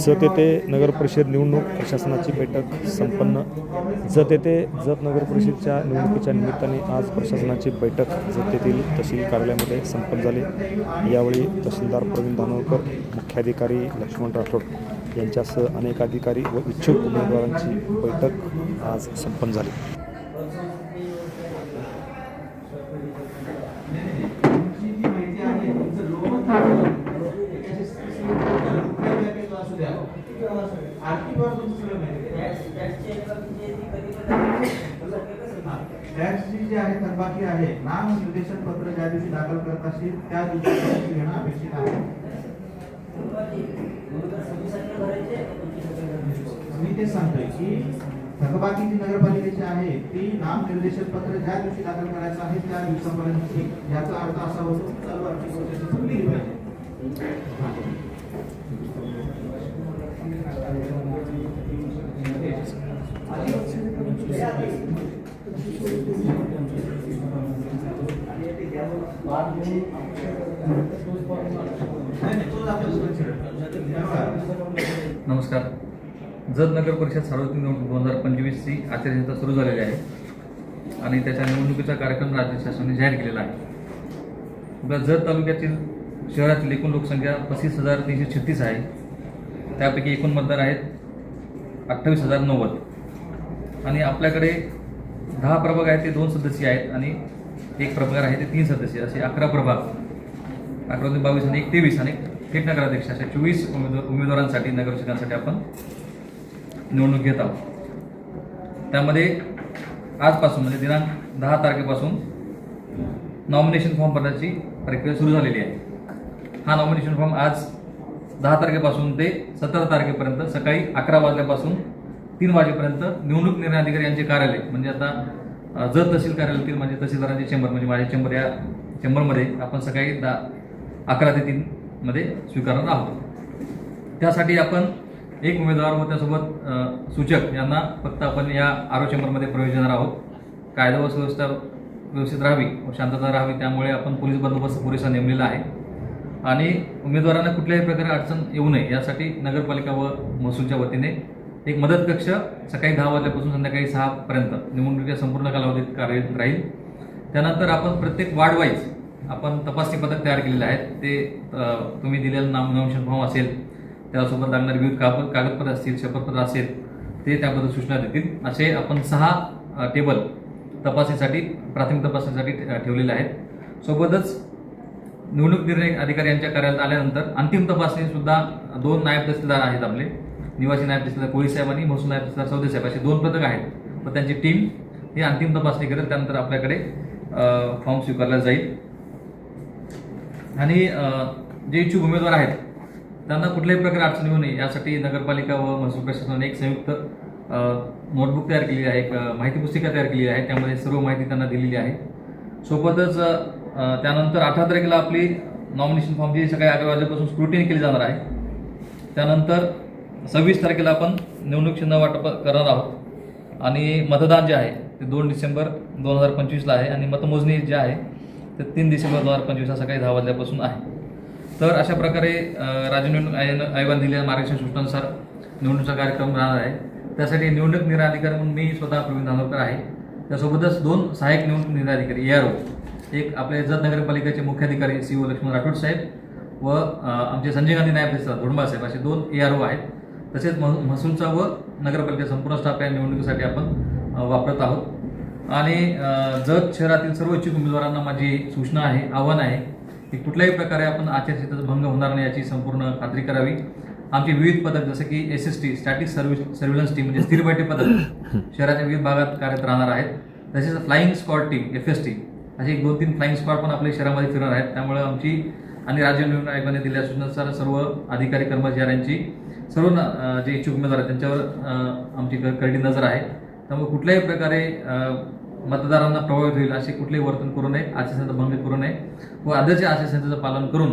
जत येथे नगर परिषद निवडणूक प्रशासनाची बैठक संपन्न. जत येथे जत नगर परिषदच्या निवडणुकीच्या निमित्ताने आज प्रशासनाची बैठक जत येथील तहसील कार्यालयामध्ये संपन्न झाली. यावेळी तहसीलदार प्रवीण धानोरकर मुख्याधिकारी लक्ष्मण राठोड यांच्यासह अनेक अधिकारी व इच्छुक उमेदवारांची बैठक आज संपन्न झाली. जे आहे थकबाकी आहे. नाम निर्देशन पत्र ज्या दिवशी दाखल करत असतील त्या दिवशी घेणं अपेक्षित आहे. मी ते सांगतोय की थकबाकी जी नगरपालिकेची आहे ती नाम निर्देशन पत्र ज्या दिवशी दाखल करायचं आहे त्या दिवसापर्यंत याचा अर्थ असा होतो चालू आर्थिक वर्षाची संपली पाहिजे Thank you. नमस्कार. जत नगर परिषद सार्वत्रिक निवडणूक दोन हजार पंचवीसची आचारसंहिता सुरू झालेली आहे आणि त्याच्या निवडणुकीचा कार्यक्रम राज्य शासनाने जाहीर केलेला आहे. जत तालुक्यातील शहरातील एकूण लोकसंख्या पस्तीस हजार तीनशे छत्तीस आहे. त्यापैकी एकूण मतदार आहेत अठ्ठावीस हजार नव्वद. आणि आपल्याकडे दहा प्रभाग आहेत ते दोन सदस्य आहेत आणि एक प्रभाग आहे ते तीन सदस्य असे अकरा प्रभाग. अकरा ते बावीस आणि एक तेवीस आणि थेट नगराध्यक्ष अशा चोवीस उमेदवार उमेदवारांसाठी नगरसेवकांसाठी आपण निवडणूक घेत आहोत. त्यामध्ये आजपासून म्हणजे दिनांक दहा तारखेपासून नॉमिनेशन फॉर्म भरण्याची प्रक्रिया सुरू झालेली आहे. हा नॉमिनेशन फॉर्म आज दहा तारखेपासून ते सतरा तारखेपर्यंत सकाळी अकरा वाजल्यापासून तीन वाजेपर्यंत निवडणूक निर्णय अधिकारी यांचे कार्यालय म्हणजे आता जर जत तहसील कार्यालयातील म्हणजे तहसीलदारांचे चेंबर म्हणजे माझ्या चेंबर या चेंबरमध्ये आपण सकाळी दहा अकरा ते तीनमध्ये स्वीकारणार आहोत. त्यासाठी आपण एक उमेदवार व त्यासोबत सूचक यांना फक्त आपण या आरो चेंबरमध्ये प्रवेश देणार आहोत. कायदा व सुव्यवस्था व्यवस्थित राहावी व शांतता राहावी त्यामुळे आपण पोलीस बंदोबस्त पुरेसा नेमलेला आहे. आणि उमेदवारांना कुठल्याही प्रकारे अडचण येऊ नये यासाठी नगरपालिका व महसूलच्या वतीने एक मदत कक्ष सकाळी दहा वाजल्यापासून संध्याकाळी सहापर्यंत निवडणुकीच्या संपूर्ण कालावधीत कार्यरत राहील. त्यानंतर आपण प्रत्येक वार्डवाईज आपण तपासणी पथक तयार केलेले आहेत. ते तुम्ही दिलेलं नाम नॉमिनेशन फॉर्म असेल त्यासोबत लागणारे विविध कागद कागदपत्र असतील शपथपत्र असेल ते त्याबद्दल सूचना देतील. असे आपण सहा टेबल तपासणीसाठी प्राथमिक तपासणीसाठी ठे- ठेवलेले आहेत. सोबतच निवडणूक निर्णय अधिकारी यांच्या कार्यालयात आल्यानंतर अंतिम तपासणीसुद्धा दोन नायब तहसीलदार आहेत आपले. निवासी नायब तहसीलदार कोळी साहेब आणि महसूल नायब तहसीलदार चौधरी साहेब असे दोन पथक आहेत. व त्यांची टीम ही अंतिम तपासणी करेल त्यानंतर आपल्याकडे फॉर्म स्वीकारला जाईल. आणि जे इच्छुक उमेदवार आहेत त्यांना कुठल्याही प्रकारे अडचण येऊ नये. यासाठी नगरपालिका व महसूल प्रशासनाने एक संयुक्त नोटबुक तयार केलेली आहे एक माहिती पुस्तिका तयार केलेली आहे. त्यामध्ये सर्व माहिती त्यांना दिलेली आहे. सोबतच त्यानंतर अठरा तारखेला आपली नॉमिनेशन फॉर्मची सकाळी अकरा वाजेपासून स्क्रुटिनी केली जाणार आहे. त्यानंतर सव्वीस तारखेला आपण निवडणूक चिन्ह वाटप करणार आहोत. आणि मतदान जे आहे ते दोन डिसेंबर दोन हजार पंचवीसला आहे आणि मतमोजणी जे आहे ते तीन डिसेंबर दोन हजार पंचवीसला सकाळी दहा वाजल्यापासून आहे. तर अशा प्रकारे राज्य निवडणूक आयोग आयोगाने दिलेल्या मार्गदर्शन सूचनानुसार निवडणुकीचा कार्यक्रम राहणार आहे. त्यासाठी निवडणूक निर्णय अधिकारी म्हणून मी स्वतः प्रवीण धानोरकर आहे. त्यासोबतच दोन सहाय्यक निवडणूक निर्णय अधिकारी ए एक आपले जत नगरपालिकेचे मुख्याधिकारी सी ओ लक्ष्मण राठोड साहेब व आमचे संजय गांधी नायब तहसीलदार साहेब असे दोन ए आर ओ आहेत. तसेच मह महसूलचा व नगरपालिका संपूर्ण स्टाफ या निवडणुकीसाठी आपण वापरत आहोत. आणि जत शहरातील सर्व इच्छुक उमेदवारांना माझी सूचना आहे आव्हान आहे की कुठल्याही प्रकारे आपण आचारसंहितेचा भंग होणार नाही याची संपूर्ण खात्री करावी. आमची विविध पथक जसं की S S T static service surveillance team म्हणजे स्थिर बैठक पथक शहराच्या विविध भागात कार्यरत राहणार आहेत. तसेच flying squad team F S T असे एक दोन तीन फ्लाईंग स्क्वॉड पण आपल्या शहरामध्ये फिरणार आहेत. त्यामुळे आमची आणि राज्य निवडणूक आयोगाने दिलेल्या सूचनानुसार सर्व अधिकारी कर्मचाऱ्यांची सर्व जे इच्छुक उमेदवार आहेत त्यांच्यावर आमची करडी नजर आहे. त्यामुळे कुठल्याही प्रकारे मतदारांना प्रभावित होईल असे कुठलेही वर्तन करू नये आचारसंहिता भंग करू नये व आदर्श आचारसंहितेचं पालन करून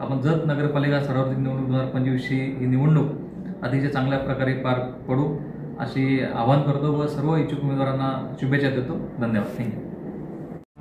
आपण जत नगरपालिका सार्वत्रिक निवडणूक दोन हजार पंचवीसची ही निवडणूक अतिशय चांगल्या प्रकारे पार पडू अशी आवाहन करतो व सर्व इच्छुक उमेदवारांना शुभेच्छा देतो. धन्यवाद. Thank you.